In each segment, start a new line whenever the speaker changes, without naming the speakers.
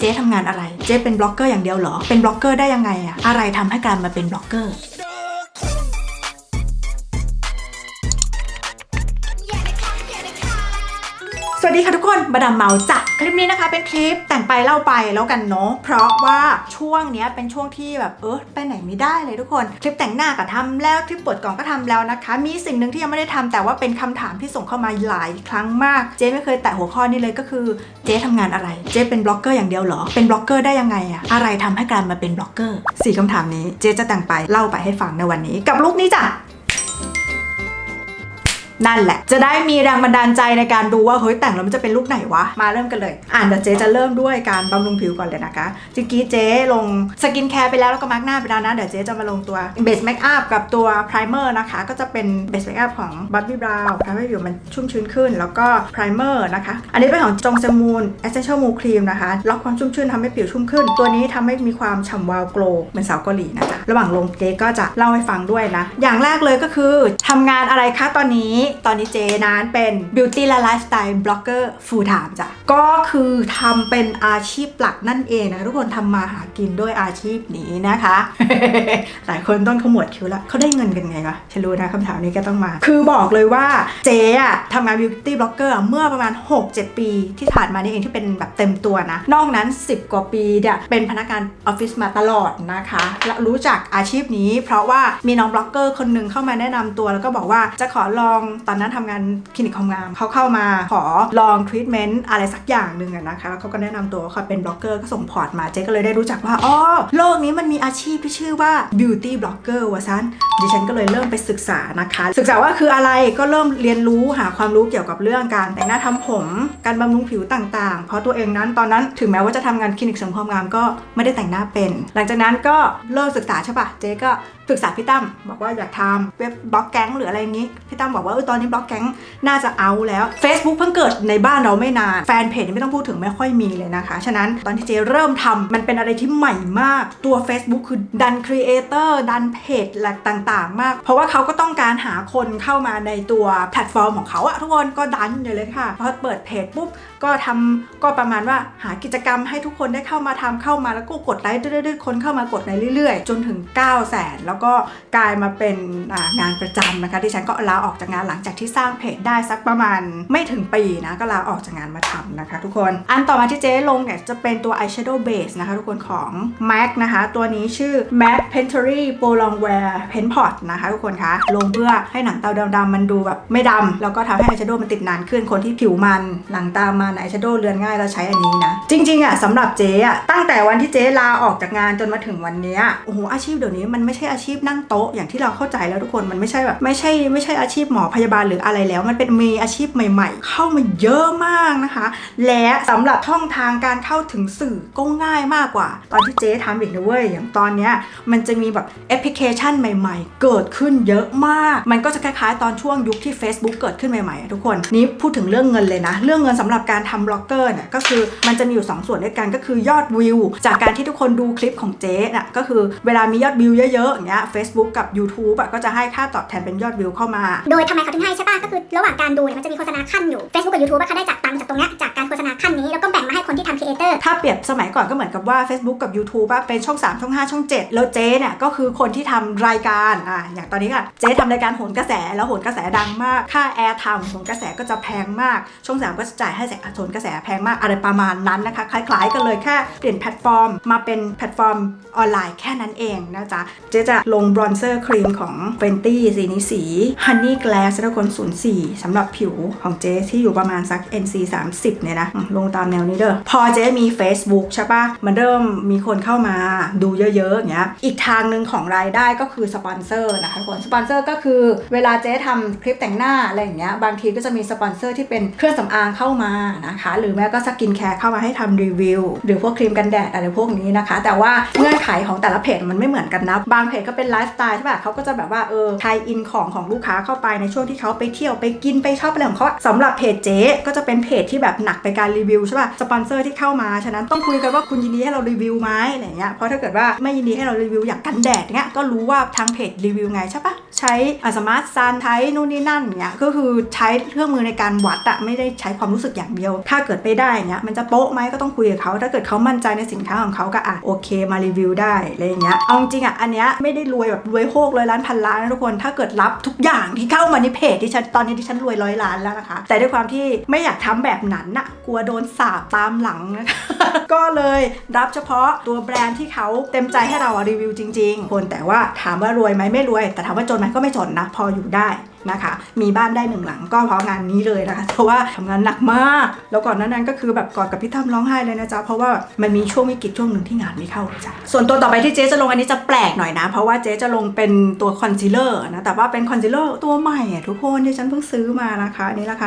เจ๊ทำงานอะไร เจ๊เป็นบล็อกเกอร์อย่างเดียวเหรอ เป็นบล็อกเกอร์ได้ยังไงอะอะไรทำให้การมาเป็นบล็อกเกอร์ วัสดีค่ะทุกคนมาดามเมาจ้ะคลิปนี้นะคะเป็นคลิปแต่งไปเล่าไปแล้วกันเนาะเพราะว่าช่วงเนี้ยเป็นช่วงที่แบบเออไปไหนไม่ได้เลยทุกคน คลิปแต่งหน้าก็ทำแล้วคลิปปิดกล่องก็ทำแล้วนะคะ มีสิ่งหนึ่งที่ยังไม่ได้ทำแต่ว่าเป็นคำถามที่ส่งเข้ามาหลายครั้งมาก เจ๊ไม่เคยแตะหัวข้อนี้เลยก็คือเจ๊ทำงานอะไร เจ๊เป็นบล็อกเกอร์อย่างเดียวเหรอเป็นบล็อกเกอร์ได้ยังไงอะอะไรทำให้การมาเป็นบล็อกเกอร์สี่คำถามนี้เจ๊จะแต่งไปเล่าไปให้ฟังในวันนี้ กับลุคนี้จ้ะ นั่นแหละ จะได้มีแรงบันดาลใจในการดูว่าเฮ้ยแต่งแล้วมันจะเป็นลูกไหนวะ มาเริ่มกันเลย อ่านเดี๋ยวเจ๊จะเริ่มด้วยการบำรุงผิวก่อนเลยนะคะจิกี้เจ๊ลงสกินแคร์ไปแล้วแล้วก็มาร์กหน้าไปแล้วนะ เดี๋ยวเจ๊จะมาลงตัวเบสเมคอัพกับตัวไพรเมอร์นะคะ ก็จะเป็นเบสเมคอัพของบัตบี้บราวน์ทำให้ผิวมันชุ่มชื้นขึ้น แล้วก็ไพรเมอร์นะคะ อันนี้เป็นของจงเซมูนเอเซนเชียลมูครีมนะคะล็อกความชุ่มชื้นทำให้ผิวชุ่มขึ้น ตัวนี้ทำให้มีความฉ่ำวาวโกลวเหมือนสาวเกาหลีนะจ๊ะระหว่างลงเจ๊ก็จะเล่าให้ฟังด้วยนะ อย่างแรกเลยก็คือทำงานอะไรคะตอนนี้ตอนนี้เจนั้นเป็น Beauty และ Lifestyle Blogger Full Time จ้ะ ก็คือทำเป็นอาชีพหลักนั่นเองนะทุกคนทำมาหากินด้วยอาชีพนี้นะคะ หลายคนต้องขมวดคิ้วแล้วเขาได้เงินกันไงวะฉันรู้นะคำถามนี้ก็ต้องมา คือบอกเลยว่าเจ๊อะทำงาน Beauty Blogger เมื่อประมาณ 6-7 ปีที่ผ่านมานี่เองที่เป็นแบบเต็มตัวนะ นอกนั้น 10 กว่าปีเนี่ยเป็นพนักงานออฟฟิศมาตลอดนะคะ และรู้จักอาชีพนี้ เพราะว่ามีน้องบล็อกเกอร์คนหนึ่งเข้ามาแนะนำตัวแล้วก็บอกว่าจะขอลองตอนนั้นทำงานคลินิกความงามเขาเข้ามาขอลองทรีทเมนต์อะไรสักอย่างหนึ่งนะคะแล้วเขาก็แนะนำตัวเขาเป็นบล็อกเกอร์ก็ส่งพอร์ตมาเจ๊ก็เลยได้รู้จักว่าอ๋อโลกนี้มันมีอาชีพที่ชื่อว่า beauty blogger วะซันดิฉันก็เลยเริ่มไปศึกษานะคะ ศึกษาว่าคืออะไรก็เริ่มเรียนรู้หาความรู้เกี่ยวกับเรื่องการแต่งหน้าทำผม การบำรุงผิวต่างๆ เพราะตัวเองนั้นตอนนั้นถึงแม้ว่าจะทำงานคลินิกเสริมความงามก็ไม่ได้แต่งหน้าเป็น หลังจากนั้นก็เริ่มศึกษาใช่ปะเจ๊ก็ปรึกษาพี่ตั้มบอกว่าอยากทำเว็บบล็อกแก๊งหรืออะไรอย่างงี้พี่ตั้มบอกว่าตอนนี้บล็อกแก๊งน่าจะเอาแล้ว Facebook เพิ่งเกิดในบ้านเราไม่นาน แฟนเพจนี่ไม่ต้องพูดถึงไม่ค่อยมีเลยนะคะ ฉะนั้นตอนที่เจเริ่มทำมันเป็นอะไรที่ใหม่มาก ตัว Facebook คือดันครีเอเตอร์ดันเพจหลักต่างๆ มาก เพราะว่าเขาก็ต้องการหาคนเข้ามาในตัวแพลตฟอร์มของเขาอะทุกคนก็ดันเลยเลยค่ะพอเปิดเพจปุ๊บก็ทำก็ประมาณว่าหากิจกรรมให้ทุกคนได้เข้ามาทำเข้ามาแล้วก็กดไลค์ดื้อยๆคนเข้ามากดไลค์เรื่อยๆ จนถึง 9 0 0 0 0 0 แล้วก็กลายมาเป็นงานประจำนะคะที่ฉันก็ลาออกจากงานหลังจากที่สร้างเพจได้สักประมาณไม่ถึงปีนะ ก็ลาออกจากงานมาทำนะคะ ทุกคน อันต่อมาที่เจ๊ลงเนี่ยจะเป็นตัว eyeshadow base นะคะ ทุกคนของ MAC นะคะ ตัวนี้ชื่อ MAC Pentery p o l o n g Wear Pen Pot นะคะ ทุกคนคะลงเพื่อให้หนังตาดำๆมันดูแบบไม่ดำแล้วก็ทำให้ eyeshadow มันติดนานขึ้นคนที่ผิวมันหลังตามัน eyeshadow เลือนง่ายเราใช้อันนี้นะ จริงๆอะสำหรับเจ๊อะตั้งแต่วันที่เจ๊ลาออกจากงานจนมาถึงวันนี้โอ้โหอาชีพเดี๋ยวนี้มันไม่ใช่อาชีพนั่งโต๊ะอย่างที่เราเข้าใจแล้วทุกคนมันไม่ใช่แบบไม่ใช่ไม่ใช่อาชีพหมอพยาบาลหรืออะไรแล้ว มันเป็นมีอาชีพใหม่ ๆ เข้ามาเยอะมากนะคะ และสำหรับช่องทางการเข้าถึงสื่อก็ง่ายมากกว่า ตอนที่เจ๊ทำอีกนะเว้ยอย่างตอนเนี้ยมันจะมีแบบแอปพลิเคชันใหม่ ๆ เกิดขึ้นเยอะมาก มันก็จะคล้ายๆ ตอนช่วงยุคที่ Facebook เกิดขึ้นใหม่ๆอะทุกคนนี้พูดถึงเรื่องเงินเลยนะ เรื่องเงินสำหรับการทำบล็อกเกอร์เนี่ยก็คือมันจะมีอยู่ 2 ส่วนด้วยกันก็คือยอดวิว จากการที่ทุกคนดูคลิปของเจ๊น่ะก็คือเวลามียอดวิวเยอะๆอย่างเงี้ย Facebook กับ YouTube อะก็จะให้ค่าตอบแทนเป็นยอดวิวเข้ามา
โดยทำไมเขาถึงให้ใช่ป่ะก็คือระหว่างการดูเนี่ยมันจะมีโฆษณาขั้นอยู่ Facebook กับ YouTube อะเขาได้จากตังค์จากตรงเนี้ยจากการโฆษณาขั้นนี้แล้วก็แบ่งมาให้คนที่ทำครีเอเตอร์
ถ้าเปรียบสมัยก่อนก็เหมือนกับว่า Facebook กับ YouTube อะเป็นช่อง 3 ช่อง 5 ช่อง 7 แล้วเจ๊เนี่ยก็คือคนที่ทำรายการอะอย่างตอนนี้ค่ะเจ๊ทำรายการโหนกระแสแล้วโหนกระแสดังมากค่าแอร์ทำโหนกระแสก็จะแพงมากช่อง3ก็จะจ่ายให้แสงโหนกระแสแพงมากอะไรประมาณนั้นนะคะ คล้ายๆ กันเลยแค่เปลี่ยนแพลตฟอร์ม มาเป็นแพลตฟอร์มออนไลน์แค่นั้นเองนะจ๊ะเจ๊จะลงบรอนเซอร์ครีมของ Fenty สีนี้สี Honey Glass แล้วคน04สำหรับผิวของเจ๊ที่อยู่ประมาณสัก NC 30เนี่ยนะลงตามแนวนี้เด้อพอเจ๊มี Facebook ใช่ปะมันเริ่มมีคนเข้ามาดูเยอะๆอย่างเงี้ยอีกทางหนึ่งของรายได้ก็คือสปอนเซอร์นะคะทุกคนสปอนเซอร์ก็คือเวลาเจ๊ทำคลิปแต่งหน้าอะไรอย่างเงี้ยบางทีก็จะมีสปอนเซอร์ที่เป็นเครื่องสำอางเข้ามานะคะ หรือแม้ก็สกินแคร์เข้ามาให้ทำรีวิว หรือพวกครีมกันแดดอะไรพวกนี้นะคะ แต่ว่าเงื่อนไขของแต่ละเพจมันไม่เหมือนกันนะ บางเพจก็เป็นไลฟ์สไตล์ใช่ป่ะเขาก็จะแบบว่าเออไทยอินของของลูกค้าเข้าไปในช่วงที่เขาไปเที่ยวไปกินไปชอบอะไรของเขาสำหรับเพจเจ๊ก็จะเป็นเพจที่แบบหนักไปการรีวิวใช่ป่ะสปอนเซอร์ที่เข้ามาฉะนั้นต้องคุยกันว่าคุณยินดีให้เรารีวิวไหมอะไรเงี้ยเพราะถ้าเกิดว่าไม่ยินดีให้เรารีวิวอย่างกันแดดเงี้ยก็รู้ว่าทางเพจรีวิวไงใช่ปะใช้สมาร์ทซันใช้นู่นนี่นั่นเงี้ยก็คือใช้เครื่องมือในการวัดอะไม่ได้ใช้ความรู้สึกอย่างเดียว ถ้าเกิดไปได้เงี้ยมันจะโป๊ะไหมก็ต้องคุยกับเขาถ้าเกิดเขามั่นใจในสินค้าของเขาก็อะโอเคมารีวิวได้อะไรเงี้ยเอาจริงอะอันเนี้ยไม่ได้รวยแบบรวยโฮกเลยล้านพันล้านนะทุกคนถ้าเกิดรับทุกอย่างที่เข้ามาในเพจที่ฉันตอนนี้ที่ฉันรวยร้อยล้านแล้วนะคะ แต่ด้วยความที่ไม่อยากทำแบบนั้นน่ะกลัวโดนสาบตามหลังนะคะก็เลยรับเฉพาะตัวแบรนด์ที่เขาเต็มใจให้เรารีวิวจริง ๆ คนแต่ว่าถามว่ารวยไหมไม่รวย แต่ถามว่าจนไหมก็ไม่จนนะ พออยู่ได้ นะคะ มีบ้านได้หนึ่งหลังก็เพราะงานนี้เลยนะคะ เพราะว่าทำงานหนักมาก แล้วก่อนหนานั้นก็คือแบบกอดกับพี่ตั้มร้องไห้เลยนะจ๊ะ เพราะว่ามันมีช่วงวิกฤตช่วงหนึ่งที่งานไม่เข้าจ้ะ ส่วนตัวต่อไปที่เจ๊จะลงอันนี้จะแปลกหน่อยนะ เพราะว่าเจ๊จะลงเป็นตัวคอนซีลเลอร์นะ แต่ว่าเป็นคอนซีลเลอร์ตัวใหม่อะทุกคนที่ฉันเพิ่งซื้อมานะคะอันนี้ราคา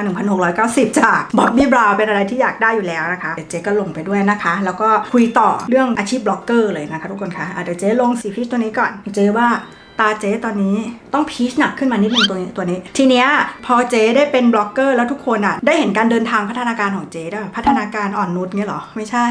1,690จากบ๊อบบี้บราวเป็นอะไรที่อยากได้อยู่แล้วนะคะเดี๋ยวเจ๊ก็ลงไปด้วยนะคะ แล้วก็คุยต่อเรื่องอาชีพบล็อกเกอร์เลยนะคะทุกคนคะ่ะเดี๋ยวเจ๊ลงสีพีชตัวนี้ก่อน เจ๊ว่า ตาเจ๊ตอนนี้ต้องพีชหนักขึ้นมานิดนึงตัวนี้ตัวนี้ ทีเนี้ยพอเจ๊ได้เป็นบล็อกเกอร์แล้วทุกคนอะ ได้เห็นการเดินทางพัฒนาการของเจ๊ด้วยพัฒนาการอ่อนนุชเงี้ยเหรอ ไม่ใช่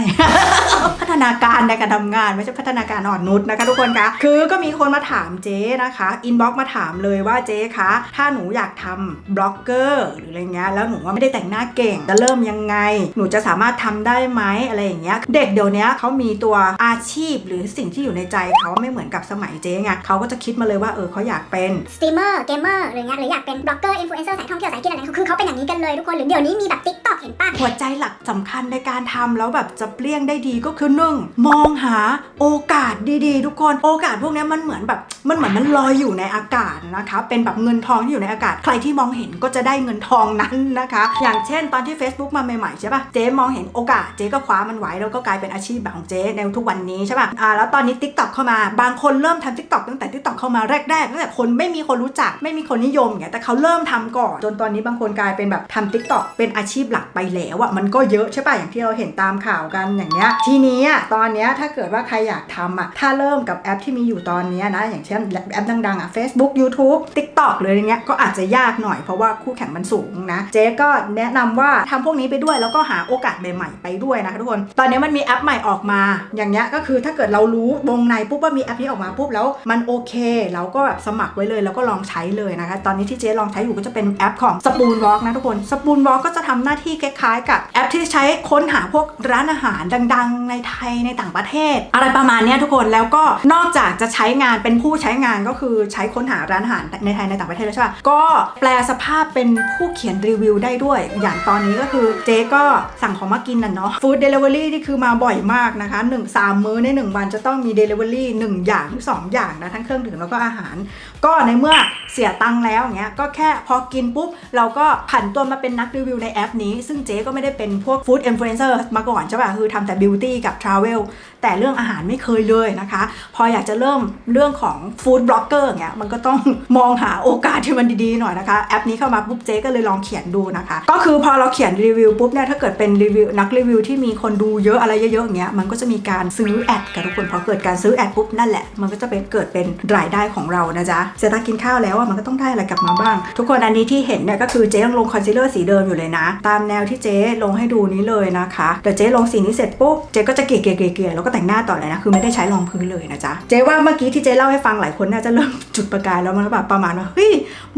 พัฒนาการในการทำงาน ไม่ใช่พัฒนาการอ่อนนุชนะคะ ทุกคนคะคือก็มีคนมาถามเจ๊นะคะอินบ็อกมาถามเลยว่าเจ๊คะถ้าหนูอยากทำบล็อกเกอร์หรืออะไรเงี้ยแล้วหนูว่าไม่ได้แต่งหน้าเก่งจะเริ่มยังไง หนูจะสามารถทำได้ไหมอะไรอย่างเงี้ยเด็กเดี๋ยวนี้เขามีตัวอาชีพหรือสิ่งที่อยู่ในใจเขาไม่เหมือนกับสมัยเจ๊ไงเขาก็จะคิดมาเลยว่าเออเขาอยากเป็น
สตรีมเมอร์เกมเมอร์หรือเงี้ยหรืออยากเป็นบล็อกเกอร์อินฟลูเอนเซอร์สายท่องเที่ยวสายกินอะไรคือเขาเป็นอย่างนี้กันเลยทุกคนหรือเดี๋ยวนี้มีแบบติ๊กต็อกเห็นป่ะ
หัวใจหลักสำคัญในการทำแล้วแบบจะเปลี่ยงได้ดีก็คือหนึ่งมองหาโอกาสดีๆ ทุกคนโอกาสพวกเนี้ยมันเหมือนแบบมันเหมือนมันลอยอยู่ในอากาศนะคะเป็นแบบเงินทองที่อยู่ในอากาศ ใครที่มองเห็นก็จะได้เงินทองนั้นนะคะ อย่างเช่นตอนที่ Facebook มาใหม่ๆใช่ปะเจ๊มองเห็นโอกาสเจ๊ก็คว้ามันไว้แล้วก็กลายเป็นอาชีพแบบของเจ๊ในทุกวันนี้ใช่ปะอ่าแล้วตอนนี้ Tik t o อกเข้ามาบางคนเริ่มทำ Tik t o อกตั้งแต่ Tik t o อกเข้ามาแรกๆตั้งแต่คนไม่มีคนรู้จักไม่มีคนนิยมอย่างเงี้ยแต่เขาเริ่มทำก่อน จนตอนนี้บางคนกลายเป็นแบบทำ Tik t o อกเป็นอาชีพหลักไปแล้วอะมันก็เยอะใช่ป่ะอย่างที่เราเห็นตามข่าวกันอย่างเงี้ยทีนี้อะตอนเนี้ยถ้าเกิดว่าใครอยากทำอะถ้าเริ่มกับแอปที่มีอยู่ตอนนี้นะ อย่างเช่นแอปดังๆอะ Facebook YouTube TikTok เลยอย่างเงี้ยก็อาจจะยากหน่อยเพราะว่าคู่แข่งมันสูงนะเจ๊ก็แนะนำว่าทำพวกนี้ไปด้วยแล้วก็หาโอกาสใหม่ๆ ไปด้วยนะคะทุกคน ตอนนี้มันมีแอปใหม่ออกมา อย่างเงี้ยก็คือถ้าเกิดเรารู้วงในปุ๊บว่ามีแอปนี้ออกมาปุ๊บแล้วมันโอเคเราก็แบบสมัครไว้เลย แล้วก็ลองใช้เลยนะคะ ตอนนี้ที่เจ๊ลองใช้อยู่ก็จะเป็นแอปของ Spoon Walk นะทุกคน Spoon Walk ก็จะทำหน้าที่คล้ายๆ กับแอปที่ใช้ค้นหาพวกร้านอาหารดัง ๆ ในไทยในต่างประเทศ อะไรประมาณนี้ทุกคนแล้วก็นอกจากจะใช้งานเป็นผู้ใช้งานก็คือใช้ค้นหาร้านอาหารในไทยในต่างประเทศแล้วใช่ปะก็แปลสภาพเป็นผู้เขียนรีวิวได้ด้วย อย่างตอนนี้ก็คือเจ๊ก็สั่งของมากินน่ะเนาะฟู้ดเดลิเวอรี่นี่คือมาบ่อยมากนะคะ1 3มื้อใน 1 วันจะต้องมีเดลิเวอรี่1อย่างหรือ2อย่างนะทั้งเครื่องดื่มแล้วก็อาหาร ก็ในเมื่อเสียตังค์แล้วอย่างเงี้ยก็แค่พอกินปุ๊บ เราก็ผันตัวมาเป็นนักรีวิวในแอปนี้ ซึ่งเจ๊ก็ไม่ได้เป็นพวกฟู้ดอินฟลูเอนเซอร์มาก่อนใช่ป่ะคือทำแต่บิวตี้กับทราเวลแต่เรื่องอาหารไม่เคยเลยนะคะ พออยากจะเริ่มเรื่องของฟู้ดบล็อกเกอร์เงี้ยมันก็ต้องมองหาโอกาสที่มันดีๆหน่อยนะคะ แอปนี้เข้ามาปุ๊บเจ๊ก็เลยลองเขียนดูนะคะ ก็คือพอเราเขียนรีวิวปุ๊บเนี่ยถ้าเกิดเป็นรีวิวนักรีวิวที่มีคนดูเยอะอะไรเยอะๆอย่างเงี้ยมันก็จะมีการซื้อแอดกับทุกคนพอเกิดการซื้อแอดปุ๊บนั่นแหละมันก็จะเป็นเกิดเป็นรายได้ของเรานะจ๊ะเสียตากินข้าวแล้วอะมันก็ต้องได้อะไรกลับมาบ้าง ทุกคนอันนี้ที่เห็นเนี่ยก็คือเจ๊ยังลงคอนซีลเลอร์สีเดิมอยู่เลยนะ ตามแนวที่เจ๊ลงให้ดูนี้เลยนะคะเดี๋ยวเจ๊ลงสีนี้เสร็จปุ๊บเจ๊ก็จะเกลี่ยเกลี่ยแล้วก็แต่งหน้าต่อเลยนะคือไม่ได้ใช้รองพื้นเลยนะจ๊ะเจ๊ว่าเมื่อกี้ที่เจ๊เล่าให้ฟังหลายคนน่าจะเริ่มจุดประกายแล้วมันแบบประมาณว่าเฮ้ย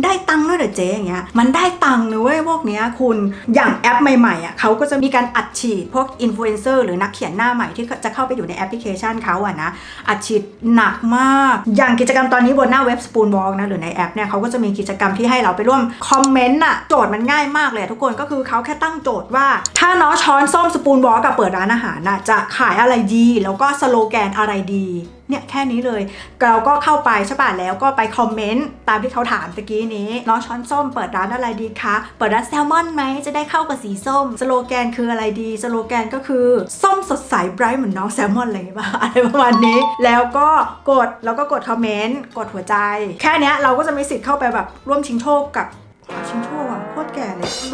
ได้ตังค์ด้วยเหรอเจ๊อย่างเงี้ยมันได้ตังค์นะเว้ยพวกเนี้ยคุณอย่างแอปใหม่ๆอะเขาก็จะมีการอัดฉีดพวกอินฟลูเอนเซอร์หรือนักเขียนหน้าใหม่ที่จะเข้าไปอยู่ในแอปพลิเคชันเขาอะนะอัดฉีดหนักมากอย่างกิจกรรมตอนนี้บนหน้าเว็บ Spoon Walk นะหรือในแอปเนี่ยเขาก็จะมีกิจกรรมที่ให้เราไปร่วมคอมเมนต์อะโจทย์มันง่ายมากเลยทุกคนก็คือเขาแค่ตั้งโจทย์ว่า ถ้าน้องช้อนส้มสปูนวอลกับเปิดร้านอาหารน่ะจะขายอะไรดี แล้วก็สโลแกนอะไรดี เนี่ยแค่นี้เลย เราก็เข้าไปใช่ป่ะแล้วก็ไปคอมเมนต์ตามที่เขาถามตะกี้นี้น้องช้อนส้มเปิดร้านอะไรดีคะ เปิดร้านแซลมอนไหมจะได้เข้ากับสีส้ม สโลแกนคืออะไรดี สโลแกนก็คือส้มสดใสไบรท์เหมือนน้องแซลมอนอะไรอย่างเงี้ยอะไรประมาณนี้ แล้วก็กดแล้วก็กดคอมเมนต์กดหัวใจ แค่นี้เราก็จะมีสิทธิ์เข้าไปแบบร่วมชิงโชคกับ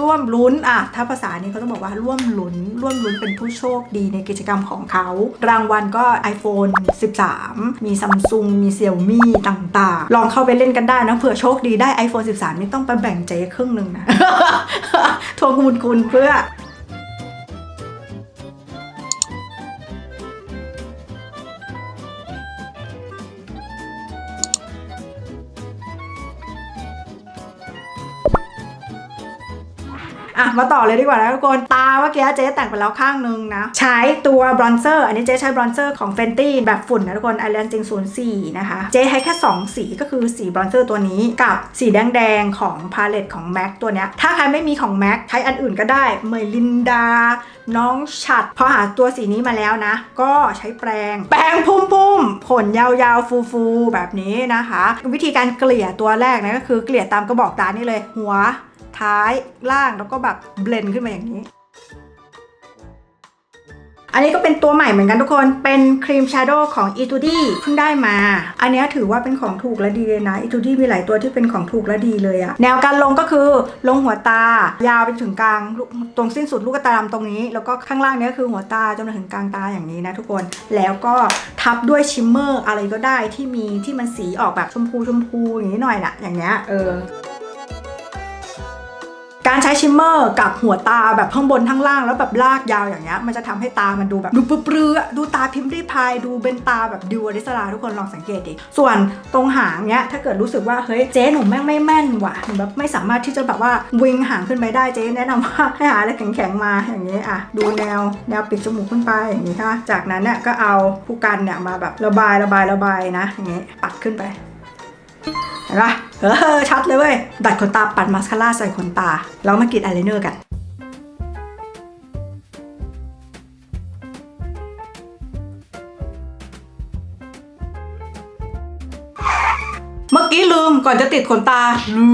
ร่วมลุ้นอะถ้าภาษานี้เขาต้องบอกว่าร่วมลุ้น ร่วมลุ้นเป็นผู้โชคดีในกิจกรรมของเขา รางวัลก็ iPhone 13 มีซัมซุงมีเซี่ยมี่ต่างๆ ลองเข้าไปเล่นกันได้นะเผื่อโชคดีได้ iPhone 13 นี่ต้องไปแบ่งใจครึ่งหนึ่งนะ ทวงคุณคุณเพื่อ อะมาต่อเลยดีกว่านะทุกคน ตาเมื่อกี้เจ๊แต่งไปแล้วข้างนึงนะ ใช้ตัวบรอนเซอร์ อันนี้เจ๊ใช้บรอนเซอร์ของ Fenty แบบฝุ่นนะทุกคน i l a n d จริง04นะคะ เจ๊ใช้แค่ 2 สีก็คือสีบรอนเซอร์ตัวนี้กับสีแดงๆของพาเลตของ MAC ตัวเนี้ย ถ้าใครไม่มีของ MAC ใช้อันอื่นก็ได้ เมยลินดา น้องฉัด พอหาตัวสีนี้มาแล้วนะ ก็ใช้แปรงแปรงพุ่มๆ ผลยาวๆ ฟูๆ แบบนี้นะคะ วิธีการเกลี่ยตัวแรกนะก็คือเกลี่ยตามกระบอกตานี่เลยหัว ท้ายล่างแล้วก็แบบเบลนขึ้นมาอย่างนี้ อันนี้ก็เป็นตัวใหม่เหมือนกันทุกคน เป็นครีม s h a d o w ของ e t u d y เพิ่งได้มา อันนี้ถือว่าเป็นของถูกและดีเลยนะ e t u d y มีหลายตัวที่เป็นของถูกและดีเลยอะแนวการลงก็คือลงหัวตา ยาวไปถึงกลางตรงสิ้นสุดลูกตาดำตรงนี้ แล้วก็ข้างล่างนี้คือหัวตาจนถึงกลางตาอย่างนี้นะทุกคน แล้วก็ทับด้วยชิมเมอร์อะไรก็ได้ที่มีที่มันสีออกแบบชมพูชมพูอย่างนี้หน่อยนะอย่างเงี้ยเออ การใช้ชิมเมอร์กับหัวตาแบบข้างบนทั้งล่างแล้วแบบลากยาวอย่างเงี้ยมันจะทำให้ตามันดูแบบดูเปรือๆอดูตาพิมพ์รีพายดูเป็นตาแบบดิวอริสลาทุกคนลองสังเกตดิส่วนตรงหางเนี้ยถ้าเกิดรู้สึกว่าเฮ้ยเจ๊หนูแม่งไม่แม่นว่ะหนูแบบไม่สามารถที่จะแบบว่าวิงหางขึ้นไปได้เจ๊แนะนำว่าให้หาอะไรแข็งๆมาอย่างนี้ยอะดูแนวแนวปีกจมูกขึ้นไปอย่างนี้ค่ะจากนั้นเนี่ยก็เอาผู้กันเนี่ยมาแบบระบายระบายระบายนะอย่างนี้ยปัดขึ้นไป เห็นปะเออชัดเลยเว้ย ดัดขนตาปัดมาสคาร่าใส่ขนตา แล้วมากรีดอายไลเนอร์กันเมื่อกี้ลืมก่อนจะติดขนตาลื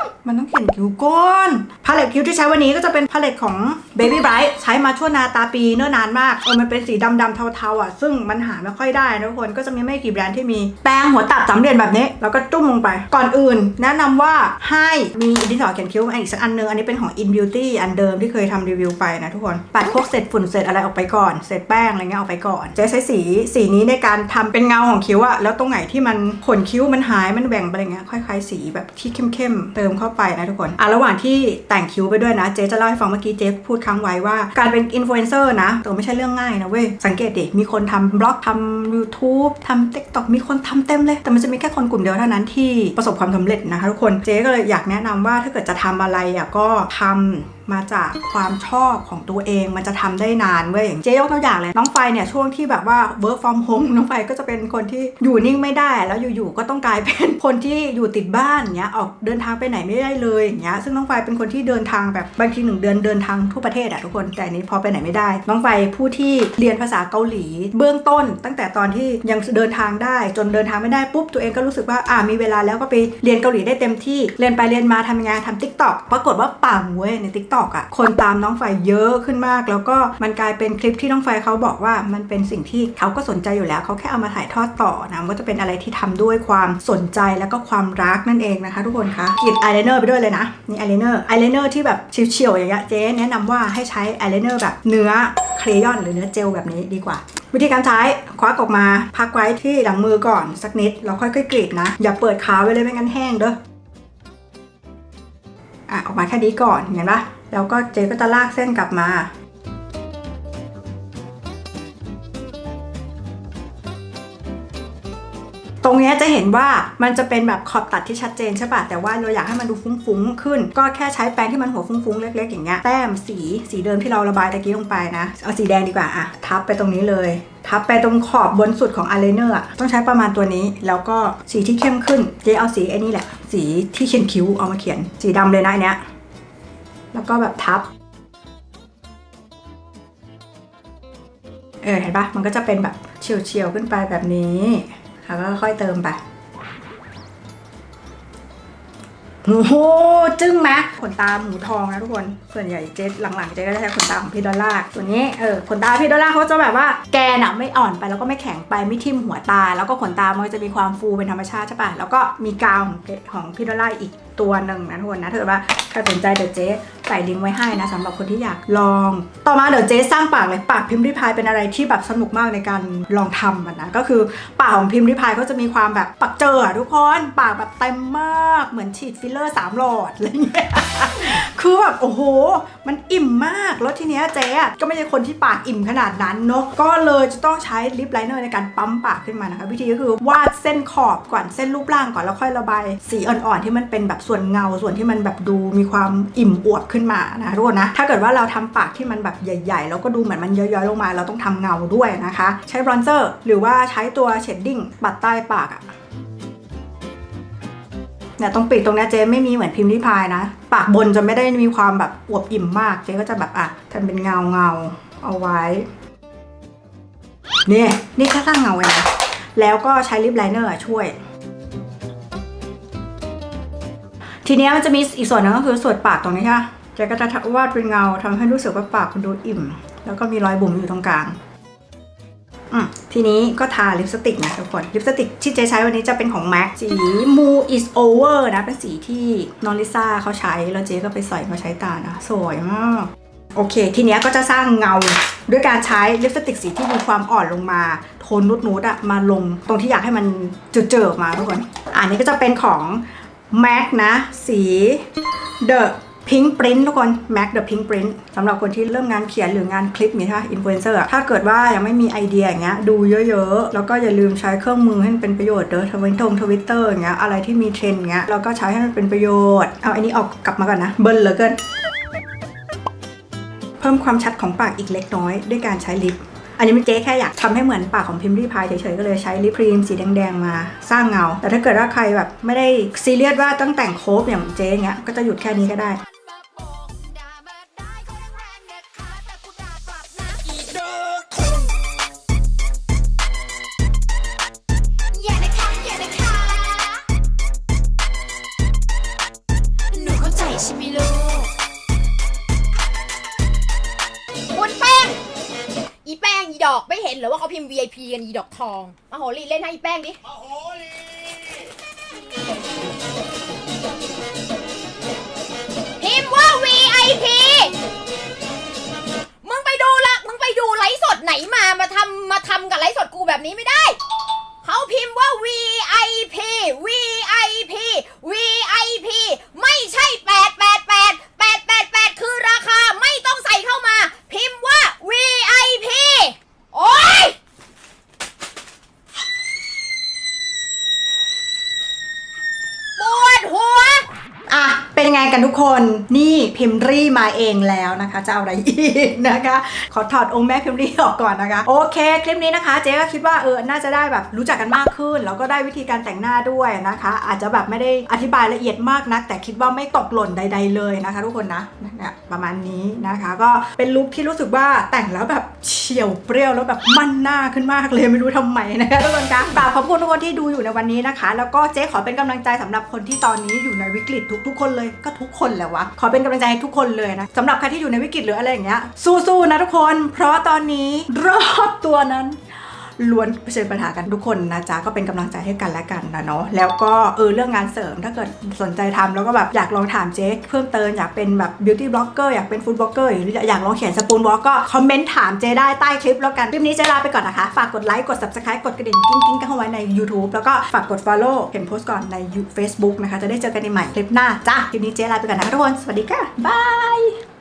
มมันต้องเขียนคิ้วก้อนพาเลตคิ้วที่ใช้วันนี้ก็จะเป็นพาเลตของ Baby Bright ใช้มาชั่วนาตาปีเนิ่นนานมากเออมันเป็นสีดำดำๆเทาๆอะ ซึ่งมันหาไม่ค่อยได้นะทุกคนก็จะมีไม่กี่แบรนด์ที่มีแปรงหัวตัดสามเหลี่ยมแบบนี้ แล้วก็จุ่มลงไป ก่อนอื่น แนะนำว่าให้มีดินสอเขียนคิ้วอีกสักอันนึงอันนี้เป็นของ In Beauty อันเดิมที่เคยทำรีวิวไปนะทุกคนปัดพวกเศษฝุ่นเศษอะไรออกไปก่อนเศษแป้งอะไรเงี้ยออกไปก่อนจ๊ใช้สีสีนี้ในการทำเป็นเงาของคิ้วอะแล้วตรงไหนที่มันขนคิ้วมันหายมันแหว่งไปอะไรเงี้ยค่อยๆสีแบบที่เข้มๆเติมเข้าไปนะทุกคนอะระหว่างที่แต่งคิ้วไปด้วยนะ เจ๊จะเล่าให้ฟังเมื่อกี้เจ๊พูดค้างไว้ว่า การเป็นอินฟลูเอนเซอร์นะตัวไม่ใช่เรื่องง่ายนะเว้ย สังเกตดิมีคนทำบล็อกทำ YouTube ทำ TikTok มีคนทำเต็มเลย แต่มันจะมีแค่คนกลุ่มเดียวเท่านั้นที่ประสบความสำเร็จนะคะทุกคนเจ๊ก็เลยอยากแนะนำว่าถ้าเกิดจะทำอะไรอะก็ทำมาจากความชอบของตัวเองมันจะทำได้นานเว้ยอย่างเจ๊ยกตัวอย่างเลย น้องไฟเนี่ยช่วงที่แบบว่า work from home น้องไฟก็จะเป็นคนที่อยู่นิ่งไม่ได้ แล้วอยู่ๆก็ต้องกลายเป็นคนที่อยู่ติดบ้านเงี้ยออกเดินทางไปไหนไม่ได้เลยอย่างเงี้ยซึ่งน้องไฟเป็นคนที่เดินทางแบบบางทีหนึ่งเดือนเดินทางทั่วประเทศอะทุกคนแต่อันนี้พอไปไหนไม่ได้ น้องไฟผู้ที่เรียนภาษาเกาหลี เบื้องต้น ตั้งแต่ตอนที่ยังเดินทางได้ จนเดินทางไม่ได้ปุ๊บตัวเองก็รู้สึกว่าอ่ามีเวลาแล้วก็ไปเรียนเกาหลีได้เต็มที่เรียนไปเรียนมาทำงานทำทิกตอกปรากฏว่าปังเว้ยในทิกตอกอะคนตามน้องไฟเยอะขึ้นมาก แล้วก็มันกลายเป็นคลิปที่น้องไฟเขาบอกว่ามันเป็นสิ่งที่เขาก็สนใจอยู่แล้วเขาแค่เอามาถ่ายทอดต่อนะก็จะเป็นอะไรที่ทำด้วยความสนใจแล้วก็ความรักนั่นเองนะคะ ทุกคนคะกรีดอายไลเนอร์ไปด้วยเลยนะนี่อายไลเนอร์อายไลเนอร์ที่แบบเฉียวๆอย่างเงี้ยเจ๊แนะนำว่าให้ใช้อายไลเนอร์แบบเนื้อเครยอนหรือเนื้อเจลแบบนี้ดีกว่าวิธีการใช้ควักออกมาพักไว้ที่หลังมือก่อนสักนิดแล้วค่อยๆกรีดนะ อย่าเปิดขาไว้เลยไม่งั้นแห้งเด้ออะออกมาแค่นี้ก่อนเห็นปะ แล้วก็เจ๊ก็จะลากเส้นกลับมา ตรงนี้จะเห็นว่ามันจะเป็นแบบขอบตัดที่ชัดเจนใช่ปะแต่ว่าเราอยากให้มันดูฟุ้งๆ ขึ้น ก็แค่ใช้แปรงที่มันหัวฟุ้งๆ เล็ก ๆ อย่างเงี้ย แต้มสี สีเดิมที่เราระบายตะกี้ลงไปนะ เอาสีแดงดีกว่าอะทับไปตรงนี้เลย ทับไปตรงขอบบนสุดของอายไลเนอร์ต้องใช้ประมาณตัวนี้ แล้วก็สีที่เข้มขึ้น เจ๊เอาสีไอ้นี่แหละ สีที่เขียนคิ้วเอามาเขียน สีดำเลยนะอันเนี้ย แล้วก็แบบทับ เออเห็นปะมันก็จะเป็นแบบเฉียวๆขึ้นไปแบบนี้แล้วก็ค่อยเติมไปโอ้โหจึ้งไหมขนตาหมูทองนะทุกคน ส่วนใหญ่เจ๊หลังๆเจ๊ก็จะใช้ขนตาของพี่ดอลล่าร์ส่วนนี้เออขนตาพี่ดอลล่าร์เขาจะแบบว่าแกนอะไม่อ่อนไปแล้วก็ไม่แข็งไปไม่ทิ่มหัวตา แล้วก็ขนตามันจะมีความฟูเป็นธรรมชาติใช่ปะแล้วก็มีกาวของของพี่ดอลล่าร์อีกตัวหนึ่งนะทุกคนนะถ้าเกิดว่าใครสนใจเดี๋ยวเจ๊ ส่ลิงก์ไว้ให้นะสำหรับคนที่อยากลอง ต่อมาเดี๋ยวเจ๊สร้างปากเลยปากพิมพ์ริพายเป็นอะไรที่แบบสนุกมากในการลองทำนะก็คือปากของพิมพ์ริพายก็จะมีความแบบปักเจอทุกคนปากแบบเต็มมากเหมือนฉีดฟิลเลอร์สามหลอดอะไรเงี้ยคือแบบโอ้โห มันอิ่มมากแล้วทีเนี้ยเจ๊ก็ไม่ใช่คนที่ปากอิ่มขนาดนั้นเนาะก็เลยจะต้องใช้ลิปไลเนอร์ในการปั๊มปากขึ้นมานะคะ วิธีก็คือวาดเส้นขอบก่อนเส้นรูปร่างก่อนแล้วค่อยระบายสีอ่อนๆที่มันเป็นแบบส่วนเงาส่วนที่มันแบบดูมีความอิ่มอวบขึ้นมานะทุกคนนะ ถ้าเกิดว่าเราทำปากที่มันแบบใหญ่ๆ แล้วก็ดูเหมือนมันย้อยๆลงมา เราต้องทำเงาด้วยนะคะ ใช้บรอนเซอร์ หรือว่าใช้ตัวเชดดิ้งปัดใต้ปากอะเนี่ยตรงปีกตรงนี้เจ๊ไม่มีเหมือนพิมพ์ริพายนะ ปากบนจะไม่ได้มีความแบบอวบอิ่มมาก เจ๊ก็จะแบบอะทำเป็นเงาเงาเอาไว้เนี่ยนี่แค่สร้างเงาเองนะแล้วก็ใช้ลิปไลเนอร์ช่วย ทีนี้มันจะมีอีกส่วนหนึงก็คือส่วนปากตรงนี้ค่ะ จ๊ก็จะวาดเป็นเงาทำให้รู้สึกว่าปากมันดูอิ่ม แล้วก็มีรอยบุ๋มอยู่ตรงกลางอืมทีนี้ก็ทาลิปสติกนะทุกคน ลิปสติกที่เจ๊ใช้วันนี้จะเป็นของ MAC สี Move is over นะ เป็นสีที่นองลิซ่าเขาใช้ แล้วเจ๊ก็ไปใส่มาใช้ตานะ สวยมาก โอเค ทีนี้ก็จะสร้างเงา ด้วยการใช้ลิปสติกสีที่มีความอ่อนลงมา โทนนุดนูดๆอะมาลงตรงที่อยากให้มันเจอๆมาทุกคน อันนี้ก็จะเป็นของ MAC นะ สี The Pink Print ทุกคน MAC The Pink Print สำหรับคนที่เริ่มงานเขียนหรืองานคลิปนี้ค่ะอินฟลูเอนเซอร์ถ้าเกิดว่ายังไม่มีไอเดียอย่างเงี้ยดูเยอะๆ แล้วก็อย่าลืมใช้เครื่องมือให้มันเป็นประโยชน์เด้อทวิตทงทวิตเตอร์อย่างเงี้ยอะไรที่มีเทรนด์อย่างเงี้ยเราก็ใช้ให้มันเป็นประโยชน์ เอาอันนี้ออกกลับมาก่อนนะ เบิ้ลเหลือเกิน เพิ่มความชัดของปากอีกเล็กน้อย ด้วยการใช้ลิปอันนี้มันเจ๊แค่อยากทำให้เหมือนปากของพิมพ์รีพายเฉยๆก็เลยใช้ลิปครีมสีแดงๆมาสร้างเงา แต่ถ้าเกิดว่าใครแบบไม่ได้ซีเรียสว่าต้องแต่งโคฟอย่างเจ๊เงี้ยก็จะหยุดแค่นี้ก็ได้
ง อีแป้งอีดอกไม่เห็นเหรอว่าเขาพิมพ์ VIP กันอีดอกทองมาโหรีเล่นให้อีแป้งดิพิมพ์ว่า VIP มึงไปดูละมึงไปดูไลฟ์สดไหนมามาทำมาทำกับไลฟ์สดกูแบบนี้ไม่ได้ เขาพิมพ์ว่า VIP VIP VIP ไม่ใช่888 888 คือราคาไม่ต้องใส่เข้ามา พิมพ์ว่า VIP โอ้ย ปวดหัว
อะ เป็นยั งไงกันทุกคนนี่พิมรี่มาเองแล้วนะคะ จะเอาอะไรอีกนะคะ ขอถอดองค์แม่พิมรี่ออกก่อนนะคะ โอเค คลิปนี้นะคะ เจ๊ก็คิดว่าเออน่าจะได้แบบรู้จักกันมากขึ้น แล้วก็ได้วิธีการแต่งหน้าด้วยนะคะ อาจจะแบบไม่ได้อธิบายละเอียดมากนัก แต่คิดว่าไม่ตกหล่นใด ๆ เลยนะคะ ทุกคนนะเนี่ยประมาณนี้นะคะ ก็เป็นลุคที่รู้สึกว่าแต่งแล้วแบบเฉียวเปรี้ยวแล้วแบบมั่นหน้าขึ้นมากเลยไม่รู้ทำไมนะคะทุกคนคะกราบขอบคุณทุกคนที่ดูอยู่ในวันนี้นะคะ แล้วก็เจ๊ขอเป็นกำลังใจสำหรับคนที่ตอนนี้อยู่ในวิกฤตทุก ๆ คนเลยก็ทุกคนแหละวะ ขอเป็นกำลังใจให้ทุกคนเลยนะสำหรับใครที่อยู่ในวิกฤตหรืออะไรอย่างเงี้ยสู้ๆนะทุกคน เพราะตอนนี้รอบตัวนั้น ล้วนเผชิญปัญหากันทุกคนนะจ๊ะก็เป็นกำลังใจให้กันและกันนะเนาะแล้วก็เออเรื่องงานเสริมถ้าเกิดสนใจทำแล้วก็แบบอยากลองถามเจ๊เพิ่มเติมอยากเป็นแบบบิวตี้บล็อกเกอร์อยากเป็นฟู้ดบล็อกเกอร์ออยากลองเขียนสปูนบล็อกก็คอมเมนต์ถามเจ๊ได้ใต้คลิปแล้วกันคลิปนี้เจ๊ลาไปก่อนนะคะฝากกดไลค์กด subscribe กดกระดิ่งกิ้งกิ้งกันเข้าไว้ใน YouTube แล้วก็ฝากกด follow เห็นโพสต์ก่อนใน Facebook นะคะจะได้เจอกันในใหม่คลิปหน้าจ้าคลิปนี้เจ๊ลาไปก่อนนะคะทุกคนสวัสดีค่ะบาย